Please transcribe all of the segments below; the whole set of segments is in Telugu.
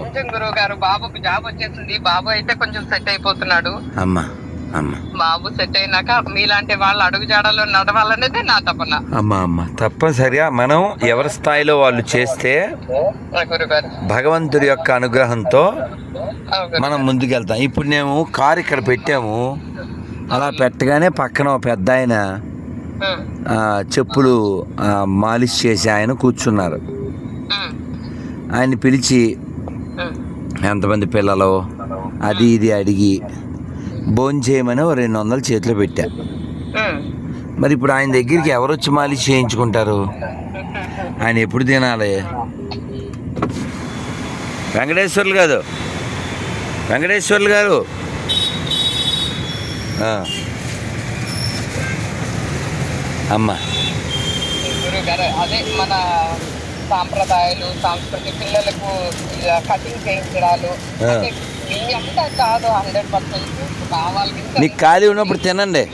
కొంచెం గురువు గారు బాబుకి జాబ్ వచ్చేసింది. బాబు అయితే కొంచెం సెట్ అయిపోతున్నాడు. అమ్మా అమ్మ. బాబు సెట్ అయినాక మీలాంటి వాళ్ళ అడుగు జాడలో నడవాలనేదే నా తపన. అమ్మ అమ్మ. తప్పనిసరిగా మనం ఎవరి స్థాయిలో వాళ్ళు చేస్తే భగవంతుడి యొక్క అనుగ్రహంతో మనం ముందుకెళ్తాం. ఇప్పుడు మేము కారు ఇక్కడ పెట్టాము. అలా పెట్టగానే పక్కన ఒక పెద్ద ఆయన చెప్పులు మాలిష్ చేసి ఆయన కూర్చున్నారు. ఆయన్ని పిలిచి ఎంతమంది పిల్లలు? అది ఇది అడిగి భోజనం చేయమని ఓ రెండు వందలు చేతిలో పెట్టా. మరి ఇప్పుడు ఆయన దగ్గరికి ఎవరు వచ్చి మాలిష్ చేయించుకుంటారు? ఆయన ఎప్పుడు తినాలి? వెంకటేశ్వర్లు కాదు వెంకటేశ్వర్లు గారు. అమ్మ. అదే మన సాంప్రదాయాలు సంస్కృతి పిల్లలకు కటింగ్ చేయించడాలు. అంతా కాదు హండ్రెడ్ పర్సెంట్ కావాలి నీకు ఖాళీ ఉన్నప్పుడు తినండి.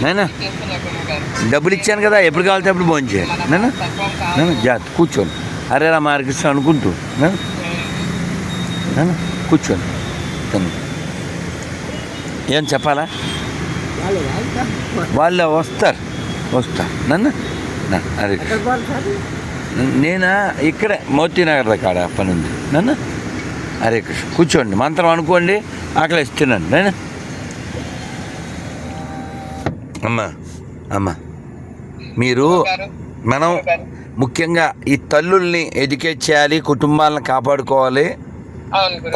గురుగారు డబ్బులు ఇచ్చాను కదా ఎప్పుడు కావాలితే అప్పుడు భోజనం చేయాలి. కాదు. నాన్న జాగ్రత్త కూర్చోండి. అరే రా మార్కృష్ణ అనుకుంటూ నాన్న నాన్న కూర్చోండి తినండి. ఏం చెప్పాలా? వాళ్ళు వస్తారు వస్తారు. నన్ను నా అరే. నేనా? ఇక్కడే మోతీ నగర్ కాడ పని ఉంది నన్ను? హరే కృష్ణ కూర్చోండి మంత్రం అనుకోండి ఆకలి ఇస్తున్నాను నేను అమ్మా అమ్మా మీరు మనం ముఖ్యంగా ఈ తల్లుల్ని ఎడ్యుకేట్ చేయాలి కుటుంబాలను కాపాడుకోవాలి.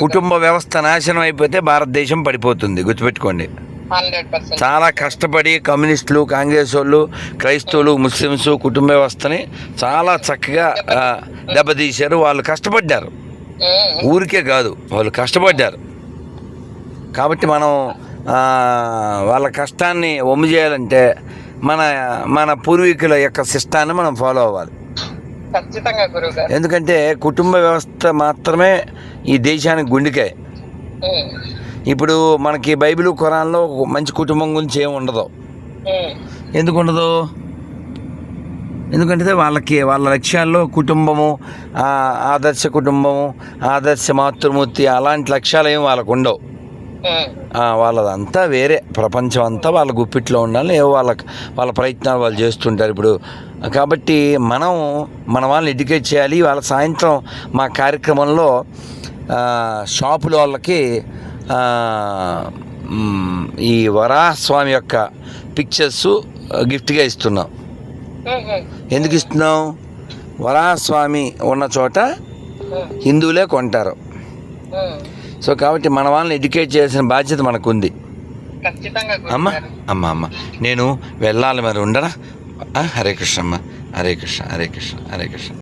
కుటుంబ వ్యవస్థ నాశనం అయిపోతే భారతదేశం పడిపోతుంది గుర్తుపెట్టుకోండి. చాలా కష్టపడి కమ్యూనిస్టులు కాంగ్రెస్ వాళ్ళు క్రైస్తవులు ముస్లిమ్స్ కుటుంబ వ్యవస్థని చాలా చక్కగా దెబ్బతీశారు. వాళ్ళు కష్టపడ్డారు. ఊరికే కాదు వాళ్ళు కష్టపడ్డారు. కాబట్టి మనం వాళ్ళ కష్టాన్ని ఒమ్ము చేయాలంటే మన మన పూర్వీకుల యొక్క శిష్టాన్ని మనం ఫాలో అవ్వాలి. ఖచ్చితంగా ఎందుకంటే కుటుంబ వ్యవస్థ మాత్రమే ఈ దేశానికి గుండెకాయ. ఇప్పుడు మనకి బైబిల్ ఖురాన్లో మంచి కుటుంబం గురించి ఏమి ఉండదు. ఎందుకు ఉండదు ఎందుకంటే వాళ్ళకి వాళ్ళ లక్ష్యాల్లో కుటుంబము ఆదర్శ కుటుంబము ఆదర్శ మాతృమూర్తి అలాంటి లక్ష్యాలు ఏమి వాళ్ళకు ఉండవు. వాళ్ళదంతా వేరే. ప్రపంచం అంతా వాళ్ళ గుప్పిట్లో ఉండాలి ఏవో వాళ్ళ వాళ్ళ ప్రయత్నాలు వాళ్ళు చేస్తుంటారు ఇప్పుడు. కాబట్టి మనం మన వాళ్ళని ఎడ్యుకేట్ చేయాలి. వాళ్ళ సాయంత్రం మా కార్యక్రమంలో షాపుల వాళ్ళకి ఈ వరాహస్వామి యొక్క పిక్చర్స్ గిఫ్ట్గా ఇస్తున్నాం. ఎందుకు ఇస్తున్నాం? వరాహస్వామి ఉన్న చోట హిందువులే కొంటారు. సో కాబట్టి మన వాళ్ళని ఎడ్యుకేట్ చేయాల్సిన బాధ్యత మనకు ఉంది ఖచ్చితంగా అమ్మ అమ్మ అమ్మ. నేను వెళ్ళాలి మరి ఉండరా? హరే కృష్ణ అమ్మ హరే కృష్ణ హరే కృష్ణ హరే కృష్ణ.